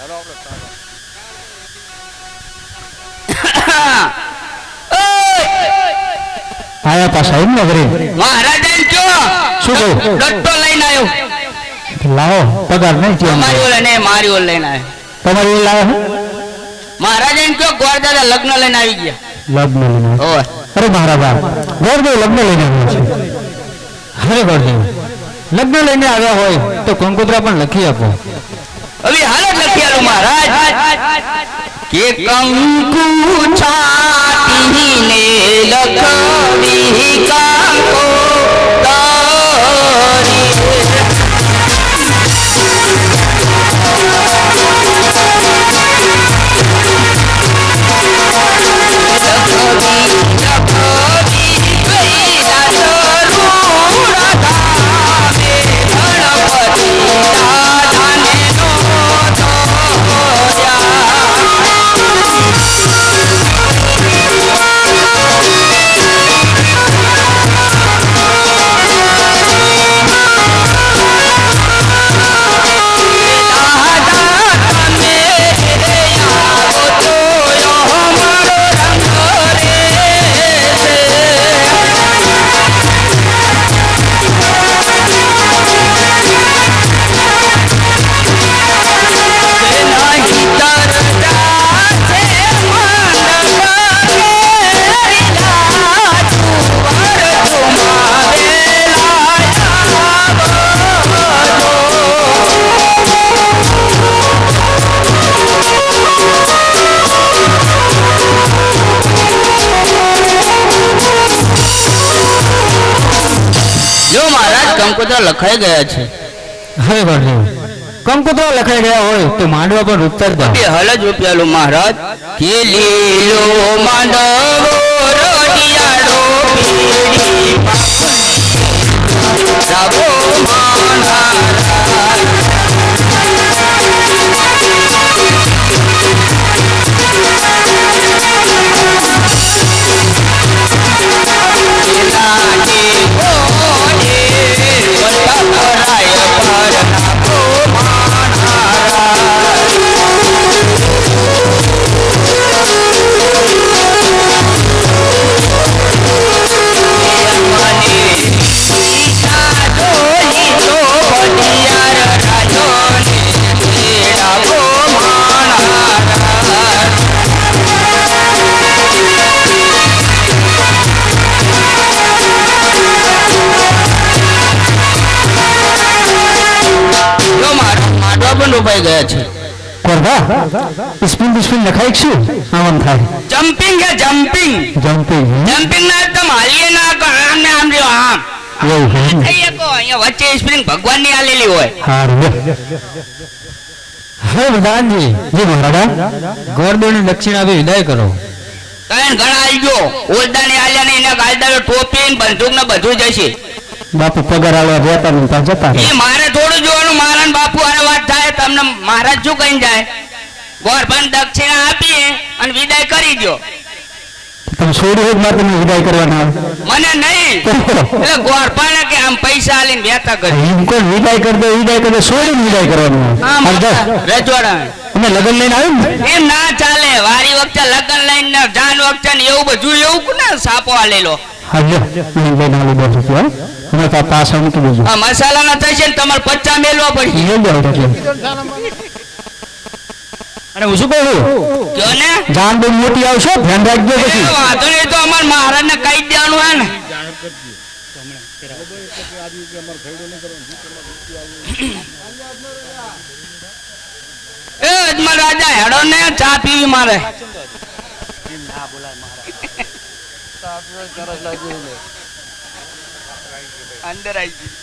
Hello. આયા પાછા એમ ને ઘરે મહારાજાને કયો? શું કહું? ડટ્ટો લઈને આવ્યો. લાવો પગાર નહીં થયો મારી ઓલે ને મારી ઓલે લઈને આવ્યો. તમારી ઓલે લાવો. મહારાજાને કયો? ગોરદાદા લગ્ન લઈને આવી ગયા. લગ્ન લઈને. ઓય. અરે મહારાજા ગોરદેવ લગ્ન લઈને આવ્યો છે. અરે ગોરદેવ લગ્ન લઈને આવ્યા હોય તો કંકોત્રા પણ લખી આપો. હવે હાલ લખી આલો મહારાજ. કે કંકુ છાટીને જો મહારાજ કંકોત્રા લખાઈ ગયા છે. હવે ગોરદેવ કંકોત્રા લખાઈ ગયા હોય તો માંડવા પર ઉતરતા બે જ રૂપિયાલો મહારાજ. કે લીલો માંડવો રડિયાળો પીળી રાગો ડૂબાઈ ગયા છે. કોરબા સ્પિન બિસ્પિન લખાય છે? આમ થાય. જમ્પિંગ હે જમ્પિંગ જમ્પિંગ જમ્પિંગ ના એકદમ હાલીએ ના તો આમ ને આમ રહ્યો આમ. એવું છે એમ? ને? થઈ શકો અહીંયા વચ્ચે સ્પ્રિંગ ભગવાનની આલેલી હોય. હારું લે. હવે જી મહારાજા. ગોરદેવની દક્ષિણ આપી વિદાય કરો. કઈ ઘણા આલજો. ગયો ની આલ્યા ને એના ગાલદાર ટોપી ને બંદૂક ને બધું જશે બાપુ પગાર આલવા જતા ને જતા એ મારે થોડું જોવાનું મારા ને બાપુ આને વાત થાય તમને મહારાજ શું કહીને જાય. ગોરભાન દક્ષિણા આપીએ અને વિદાય કરી દો તમે છોડી વિદાય કરવાના મને નહીં. એટલે ગોરભાને કે આમ પૈસા આલીને વેતા કરી. એમ કોઈ વિદાય કરી દે વિદાય કરી દે છોડીને વિદાય કરવાનું. આમ આવે. હાલ જા. રજવાડા અમે લગ્ન લઈને આવ્યું એમ ના ચાલે. વારી વખતે લગન લઈને જાન વખતે ને એવું બધું એવું કોને સાપો આલેલો હા લ્યો. લઈને આવી દો છો હો. અમે આ પાછા મૂકી દેજો. આ મસાલા ના થશે ને તમારે પચ્ચા મેલવા પડી લઈ જાઓ અને હું શું કહું છું? કયો ને. જાન બહુ મોટી આવશે ધ્યાન રાખજો એ પછી. વાંધો નહીં તો અમાર મહારાજ ને કહી દેવાનું હે ને. એ અજમલ રાજા હેડો ને ચા પીવી મારે. અંદર આવી ગઈ